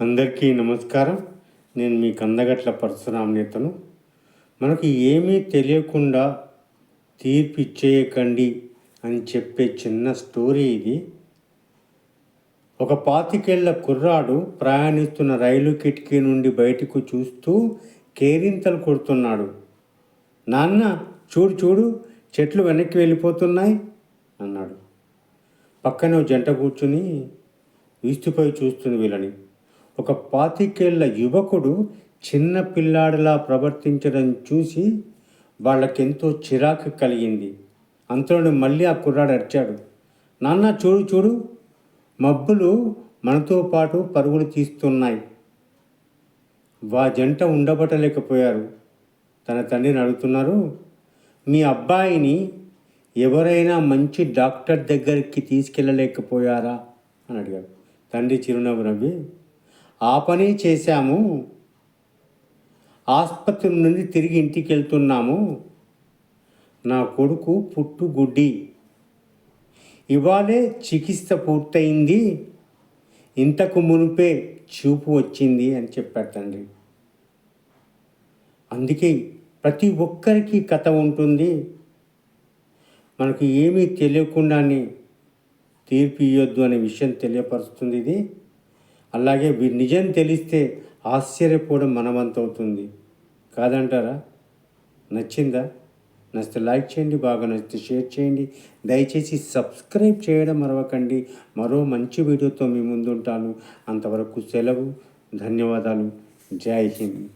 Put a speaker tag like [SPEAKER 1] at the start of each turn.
[SPEAKER 1] అందరికీ నమస్కారం. నేను మీ కందగట్ల పరశురామ నేతను. ఏమీ తెలియకుండా తీర్పు ఇచ్చేయకండి అని చెప్పే చిన్న స్టోరీ ఇది. ఒక పాతికేళ్ళ కుర్రాడు ప్రయాణిస్తున్న రైలు కిటికీ నుండి బయటకు చూస్తూ కేరింతలు కొడుతున్నాడు. నాన్న చూడు చూడు చెట్లు వెనక్కి వెళ్ళిపోతున్నాయి అన్నాడు. పక్కనే జంట కూర్చుని వీస్తుపై చూస్తుంది వీళ్ళని. ఒక పాతికేళ్ళ యువకుడు చిన్న పిల్లాడిలా ప్రవర్తించడం చూసి వాళ్ళకెంతో చిరాకు కలిగింది. అంతలోనే మళ్ళీ ఆ కుర్రాడు అరిచాడు. నాన్న చూడు చూడు. మబ్బులు మనతో పాటు పరుగులు తీస్తున్నాయి. వా జంట ఉండబట్టలేకపోయారు. తన తండ్రిని అడుగుతున్నారు. మీ అబ్బాయిని ఎవరైనా మంచి డాక్టర్ దగ్గరికి తీసుకెళ్ళలేకపోయారా? అని అడిగాడు. తండ్రి చిరునవ్వు నవ్వి ఆ పని చేశాము. ఆసుపత్రి నుండి తిరిగి ఇంటికి వెళ్తున్నాము నా కొడుకు పుట్టుగుడ్డి. ఇవాళే చికిత్స పూర్తయింది. ఇంతకు మునిపే చూపు వచ్చింది అని చెప్పాడు తండ్రి. అందుకే ప్రతి ఒక్కరికి కథ ఉంటుంది. మనకు ఏమీ తెలియకుండానే తీర్పు ఇవ్వద్దు అనే విషయం తెలియపరుస్తుంది ఇది. అలాగే వీ- నిజం తెలిస్తే ఆశ్చర్యపోవడం మనవంతవుతుంది. కాదంటారా? నచ్చిందా? నచ్చితే లైక్ చేయండి బాగా నచ్చితే షేర్ చేయండి. దయచేసి సబ్స్క్రైబ్ చేయడం మరవకండి. మరో మంచి వీడియోతో మీ ముందుంటాను. అంతవరకు సెలవు. ధన్యవాదాలు. జై హింద్.